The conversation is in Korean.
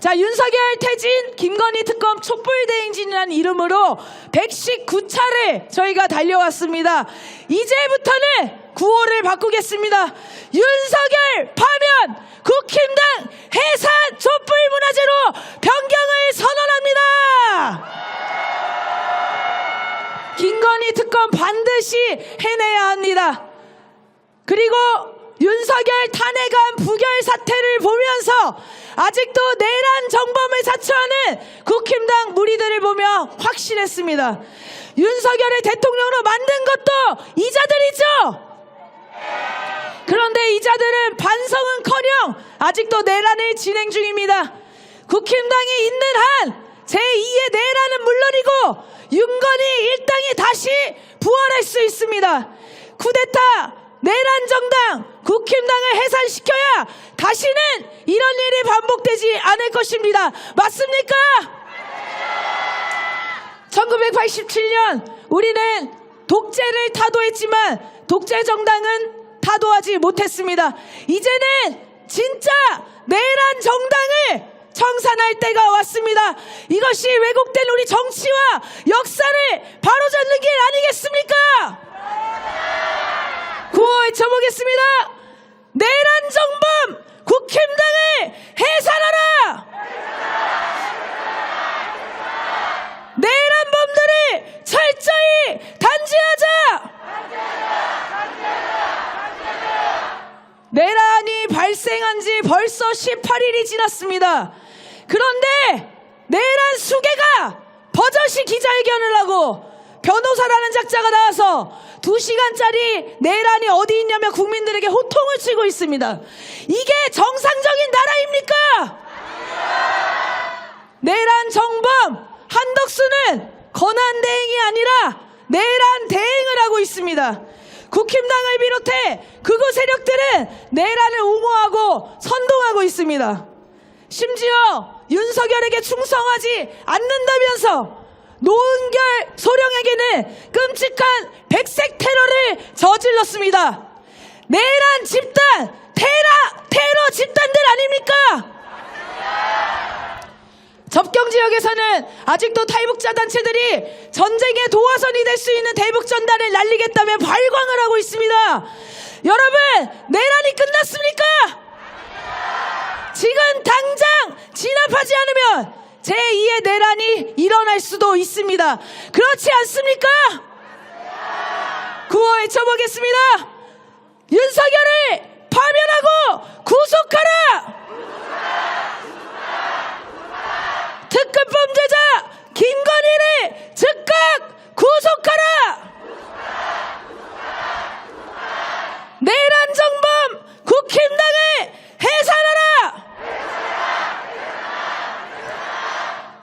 자, 윤석열 퇴진, 김건희 특검 촛불대행진이라는 이름으로 119차례 저희가 달려왔습니다. 이제부터는 구호를 바꾸겠습니다. 윤석열 파면 국힘당 해산 촛불 문화제로 변경을 선언합니다. 김건희 특검 반드시 해내야 합니다. 그리고 윤석열 탄핵안 부결 사태를 보면서 아직도 내란 정범을 자처하는 국힘당 무리들을 보며 확신했습니다. 윤석열을 대통령으로 만든 것도 이자들이죠. 그런데 이자들은 반성은커녕 아직도 내란을 진행 중입니다. 국힘당이 있는 한 제2의 내란은 물론이고 윤건희 일당이 다시 부활할 수 있습니다. 쿠데타 내란 정당 해산시켜야 다시는 이런 일이 반복되지 않을 것입니다. 맞습니까? 1987년 우리는 독재를 타도했지만 독재 정당은 타도하지 못했습니다. 이제는 진짜 내란 정당을 청산할 때가 왔습니다. 이것이 왜곡된 우리 정치와 역사를 바로잡는 길 아니겠습니까? 구호 외쳐보겠습니다. 내란 정범 국힘당을 해산하라! 내란범들을 철저히 단죄하자! 내란이 발생한 지 벌써 18일이 지났습니다. 그런데 내란 수계가 버젓이 기자회견을 하고 변호사라는 작자가 나와서 두 시간짜리 내란이 어디 있냐며 국민들에게 호통을 치고 있습니다. 이게 정상적인 나라입니까? 내란 정범 한덕수는 권한 대행이 아니라 내란 대행을 하고 있습니다. 국힘당을 비롯해 세력들은 내란을 옹호하고 선동하고 있습니다. 심지어 윤석열에게 충성하지 않는다면서 노은결 소령에게는 끔찍한 백색 테러를 저질렀습니다. 내란 집단, 테러, 테러 집단들 아닙니까? 접경 지역에서는 아직도 탈북자 단체들이 전쟁의 도화선이 될 수 있는 대북 전단을 날리겠다며 발광을 하고 있습니다. 여러분, 내란이 끝났습니까? 지금 당장 진압하지 않으면 제2의 내란이 일어날 수도 있습니다. 그렇지 않습니까? 구호 외쳐보겠습니다. 윤석열을 파면하고 구속하라! 특급 범죄자